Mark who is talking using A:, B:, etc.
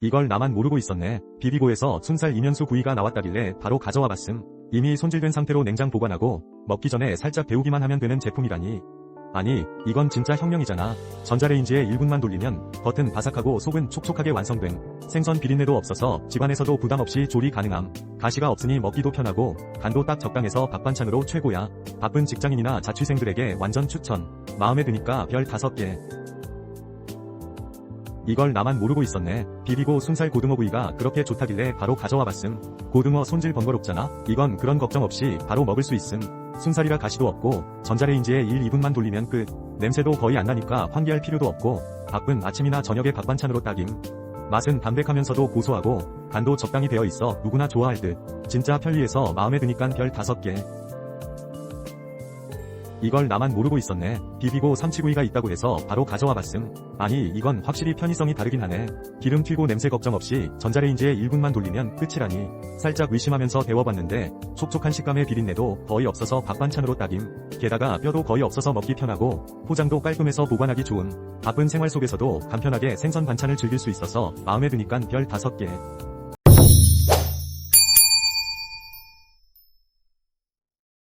A: 이걸 나만 모르고 있었네. 비비고에서 순살 이면수 구이가 나왔다길래 바로 가져와 봤음. 이미 손질된 상태로 냉장 보관하고 먹기 전에 살짝 데우기만 하면 되는 제품이라니. 아니, 이건 진짜 혁명이잖아. 전자레인지에 1분만 돌리면 겉은 바삭하고 속은 촉촉하게 완성된 생선 비린내도 없어서 집안에서도 부담 없이 조리 가능함. 가시가 없으니 먹기도 편하고 간도 딱 적당해서 밥반찬으로 최고야. 바쁜 직장인이나 자취생들에게 완전 추천. 마음에 드니까 별 5개. 이걸 나만 모르고 있었네. 비비고 순살 고등어 구이가 그렇게 좋다길래 바로 가져와 봤음. 고등어 손질 번거롭잖아? 이건 그런 걱정 없이 바로 먹을 수 있음. 순살이라 가시도 없고 전자레인지에 1, 2분만 돌리면 끝. 냄새도 거의 안 나니까 환기할 필요도 없고 바쁜 아침이나 저녁에 밥반찬으로 딱임. 맛은 담백하면서도 고소하고 간도 적당히 되어 있어 누구나 좋아할 듯. 진짜 편리해서 마음에 드니깐 별 5개. 이걸 나만 모르고 있었네. 비비고 삼치구이가 있다고 해서 바로 가져와 봤음. 아니 이건 확실히 편의성이 다르긴 하네. 기름 튀고 냄새 걱정 없이 전자레인지에 1분만 돌리면 끝이라니. 살짝 의심하면서 데워봤는데 촉촉한 식감의 비린내도 거의 없어서 밥반찬으로 딱임. 게다가 뼈도 거의 없어서 먹기 편하고 포장도 깔끔해서 보관하기 좋음. 바쁜 생활 속에서도 간편하게 생선 반찬을 즐길 수 있어서 마음에 드니깐 별 5개.